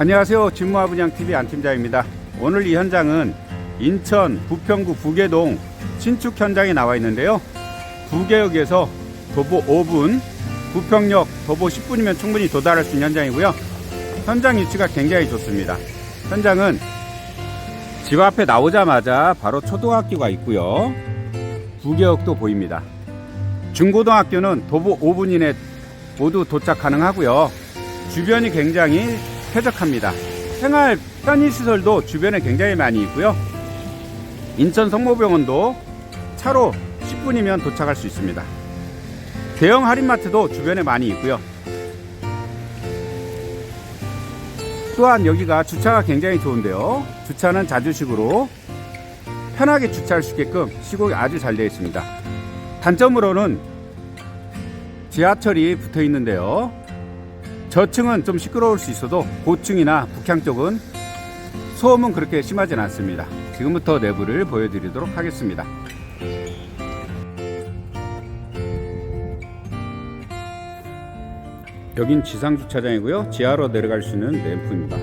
안녕하세요. 진무아분양TV 안팀장입니다. 오늘 이 현장은 인천 부평구 부계동 신축 현장에 나와 있는데요. 부계역에서 도보 5분, 부평역 도보 10분이면 충분히 도달할 수 있는 현장이고요. 현장 위치가 굉장히 좋습니다. 현장은 집 앞에 나오자마자 바로 초등학교가 있고요. 부계역도 보입니다. 중고등학교는 도보 5분 이내 모두 도착 가능하고요. 주변이 굉장히 쾌적합니다. 생활 편의시설도 주변에 굉장히 많이 있고요. 인천 성모병원도 차로 10분이면 도착할 수 있습니다. 대형 할인마트도 주변에 많이 있고요. 또한 여기가 주차가 굉장히 좋은데요. 주차는 자주식으로 편하게 주차할 수 있게끔 시공이 아주 잘 되어 있습니다. 단점으로는 지하철이 붙어 있는데요. 저층은 좀 시끄러울 수 있어도 고층이나 북향 쪽은 소음은 그렇게 심하진 않습니다. 지금부터 내부를 보여드리도록 하겠습니다. 여긴 지상 주차장이고요. 지하로 내려갈 수 있는 램프입니다.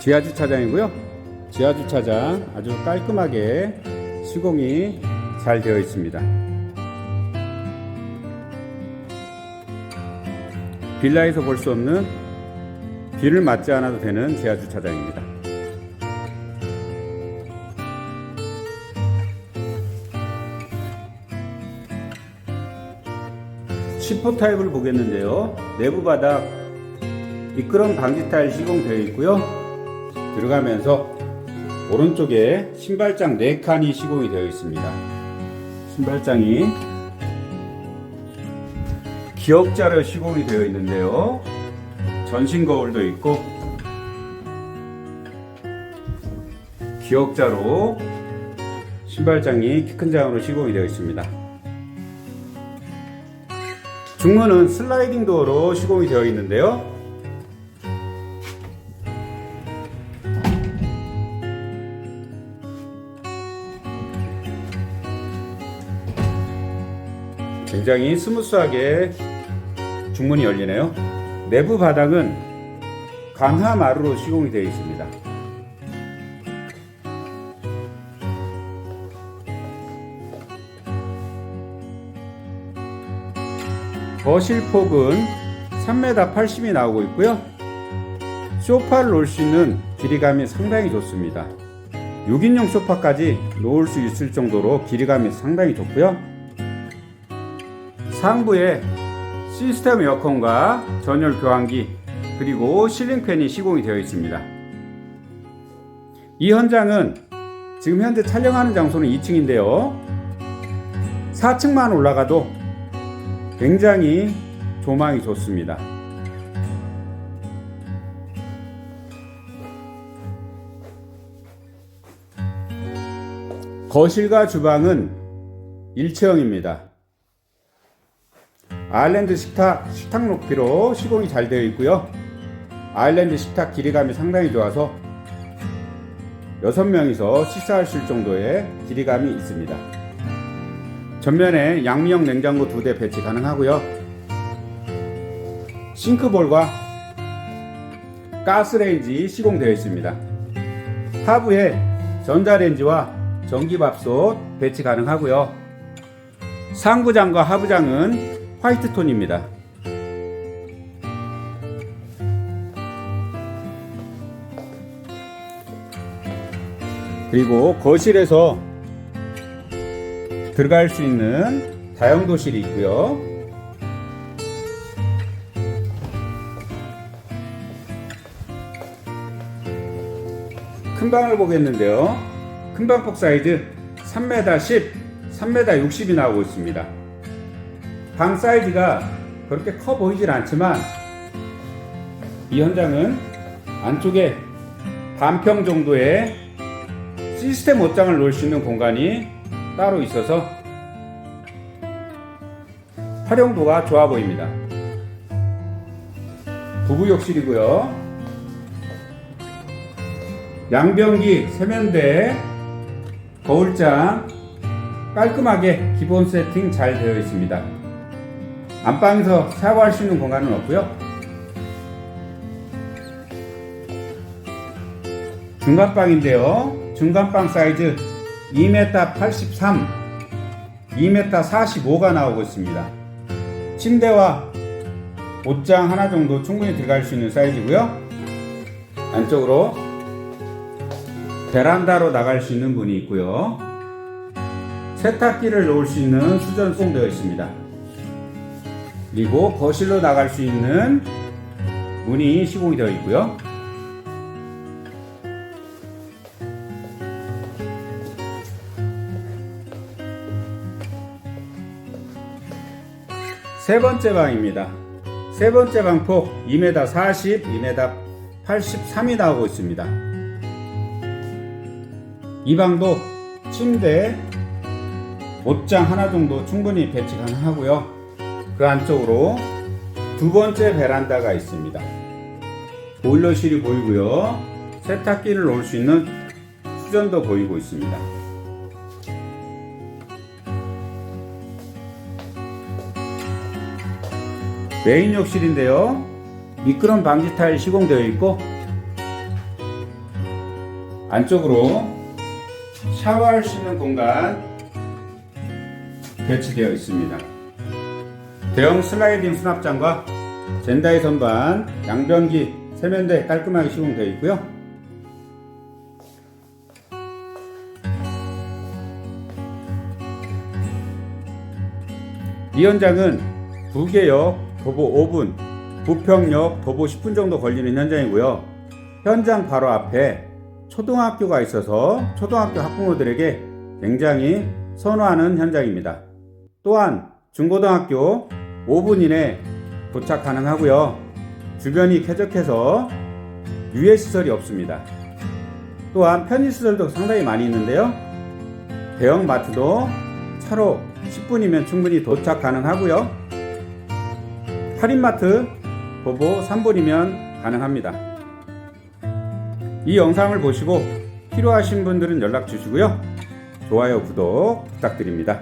지하 주차장이고요. 지하 주차장 아주 깔끔하게 시공이 잘 되어 있습니다. 빌라에서 볼 수 없는 비를 맞지 않아도 되는 지하 주차장입니다. 시포 타입을 보겠는데요. 내부 바닥 미끄럼 방지 타일 시공되어 있고요. 들어가면서 오른쪽에 신발장 4칸이 시공이 되어 있습니다. 신발장이 기역자로 시공이 되어 있는데요. 전신 거울도 있고 기역자로 신발장이 키 큰 장으로 시공이 되어 있습니다. 중문은 슬라이딩 도어로 시공이 되어 있는데요. 굉장히 스무스하게 중문이 열리네요. 내부 바닥은 강화 마루로 시공이 되어 있습니다. 거실 폭은 3m 80이 나오고 있고요. 소파를 놓을 수 있는 길이감이 상당히 좋습니다. 6인용 소파까지 놓을 수 있을 정도로 길이감이 상당히 좋고요. 상부에 시스템 에어컨과 전열 교환기 그리고 실링팬이 시공이 되어 있습니다. 이 현장은 지금 현재 촬영하는 장소는 2층인데요. 4층만 올라가도 굉장히 조망이 좋습니다. 거실과 주방은 일체형입니다. 아일랜드 식탁, 식탁 높이로 시공이 잘 되어 있고요. 아일랜드 식탁 길이감이 상당히 좋아서 6명이서 식사할 수 정도의 길이감이 있습니다. 전면에 양미형 냉장고 두대 배치 가능하고요. 싱크볼과 가스레인지 시공되어 있습니다. 하부에 전자레인지와 전기밥솥 배치 가능하고요. 상부장과 하부장은 화이트 톤입니다. 그리고 거실에서 들어갈 수 있는 다용도실이 있고요. 큰 방을 보겠는데요. 큰 방폭 사이즈 3m 10, 3m 60이 나오고 있습니다. 방 사이즈가 그렇게 커 보이질 않지만 이 현장은 안쪽에 반평 정도의 시스템 옷장을 놓을 수 있는 공간이 따로 있어서 활용도가 좋아 보입니다. 부부 욕실이고요. 양변기, 세면대, 거울장 깔끔하게 기본 세팅 잘 되어 있습니다. 안방에서 샤워할 수 있는 공간은 없고요. 중간방인데요. 중간방 사이즈 2m 83, 2m 45가 나오고 있습니다. 침대와 옷장 하나 정도 충분히 들어갈 수 있는 사이즈고요. 안쪽으로 베란다로 나갈 수 있는 문이 있고요. 세탁기를 놓을 수 있는 수전 수공되어 있습니다. 그리고 거실로 나갈 수 있는 문이 시공이 되어 있고요. 세 번째 방입니다. 세 번째 방폭 2m 40, 2m 83이 나오고 있습니다. 이 방도 침대, 옷장 하나 정도 충분히 배치 가능하고요. 그 안쪽으로 두 번째 베란다가 있습니다. 보일러실이 보이고요. 세탁기를 놓을 수 있는 수전도 보이고 있습니다. 메인 욕실인데요. 미끄럼 방지 타일 시공되어 있고 안쪽으로 샤워할 수 있는 공간 배치되어 있습니다. 대형 슬라이딩 수납장과 젠다이 선반, 양변기, 세면대 깔끔하게 시공되어 있고요. 이 현장은 부계역 도보 5분, 부평역 도보 10분 정도 걸리는 현장이고요. 현장 바로 앞에 초등학교가 있어서 초등학교 학부모들에게 굉장히 선호하는 현장입니다. 또한 중고등학교 5분 이내 도착 가능하고요. 주변이 쾌적해서 유해 시설이 없습니다. 또한 편의 시설도 상당히 많이 있는데요. 대형 마트도 차로 10분이면 충분히 도착 가능하고요. 할인마트 보보 3분이면 가능합니다. 이 영상을 보시고 필요하신 분들은 연락 주시고요. 좋아요, 구독 부탁드립니다.